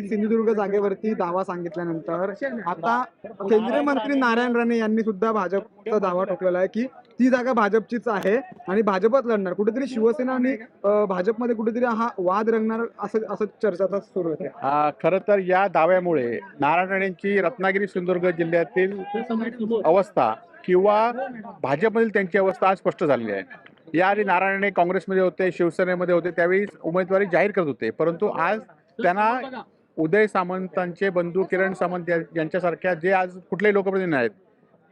की सिंधुदुर्ग जागेवरती दावा सांगितल्यानंतर आता केंद्रीय मंत्री नारायण राणे यांनी सुद्धा भाजपचा दावा ठोकलेला आहे की ती जागा भाजपचीच आहे आणि भाजपच लढणार. कुठेतरी शिवसेना आणि भाजपमध्ये कुठेतरी हा वाद रंगणार असं असं चर्चा सुरू होते खर तर या दाव्यामुळे नारायण राणेंची रत्नागिरी सिंधुदुर्ग जिल्ह्यातील अवस्था किंवा भाजपमधील त्यांची अवस्था आज स्पष्ट झालेली आहे. याआधी नारायण राणे काँग्रेसमध्ये होते शिवसेनेमध्ये होते त्यावेळी उमेदवारी जाहीर करत होते. परंतु आज त्यांना उदय सामंतांचे बंधू किरण सामंत यांच्यासारख्या जे आज कुठलेही लोकप्रतिनिधी आहेत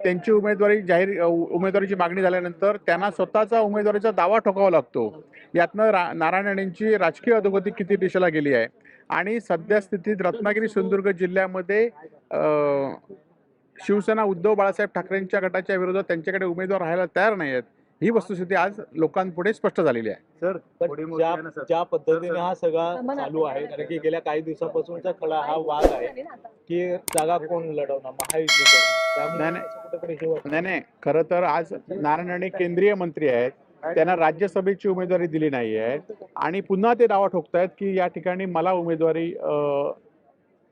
त्यांची उमेदवारी जाहीर उमेदवारीची मागणी झाल्यानंतर त्यांना स्वतःचा उमेदवारीचा दावा ठोकावा लागतो. यातनं रा नारायण राणेंची राजकीय अधोगती किती दिशेला गेली आहे? आणि सध्या स्थितीत रत्नागिरी सिंधुदुर्ग जिल्ह्यामध्ये शिवसेना उद्धव बाळासाहेब ठाकरेंच्या गटाच्या विरोधात त्यांच्याकडे उमेदवार राहायला तयार नाही आहेत ही वस्तुस्थिती आज लोकांपुढे स्पष्ट झालेली आहे. पण ज्या ज्या पद्धतीने हा सगळा चालू आहे कारण की गेल्या काही दिवसापासूनचा खडा हा वाद आहे की जागा कोण लढवणार? महायुती त्यामुळे नाही, नाही. असं कुठेतरी हे वाटतं. नाही नाही. खरं तर आज नारायण राणे केंद्रीय मंत्री आहेत. त्यांना राज्यसभेची उमेदवारी दिली नाही आहे. आणि पुन्हा ते दावा ठोकतायत की या ठिकाणी मला उमेदवारी अ,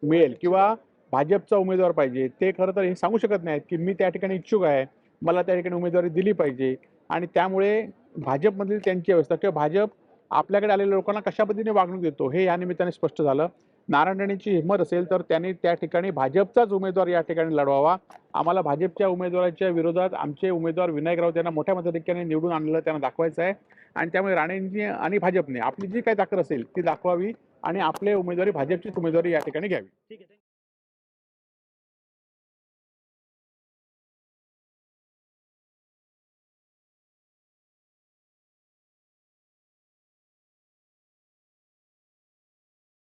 मिळेल किंवा भाजपचा उमेदवार पाहिजे. ते खरं तर हे सांगू शकत नाहीत की मी त्या ठिकाणी इच्छुक आहे. मला त्या ठिकाणी उमेदवारी दिली पाहिजे. आणि त्यामुळे भाजपमधील त्यांची अवस्था किंवा भाजप आपल्याकडे आलेल्या लोकांना कशा पद्धतीने वागणूक देतो हे या निमित्ताने स्पष्ट झालं. नारायण राणेंची हिंमत असेल तर त्यांनी त्या ठिकाणी भाजपचाच उमेदवार या ठिकाणी लढवावा. आम्हाला भाजपच्या उमेदवाराच्या विरोधात आमचे उमेदवार विनायक राऊत यांना मोठ्या मताधिक्याने निवडून आणलेलं त्यांना दाखवायचं आहे. आणि त्यामुळे राणेंनी आणि भाजपने आपली जी काही ताकद असेल ती दाखवावी आणि आपले उमेदवारी भाजपचीच उमेदवारी या ठिकाणी घ्यावी.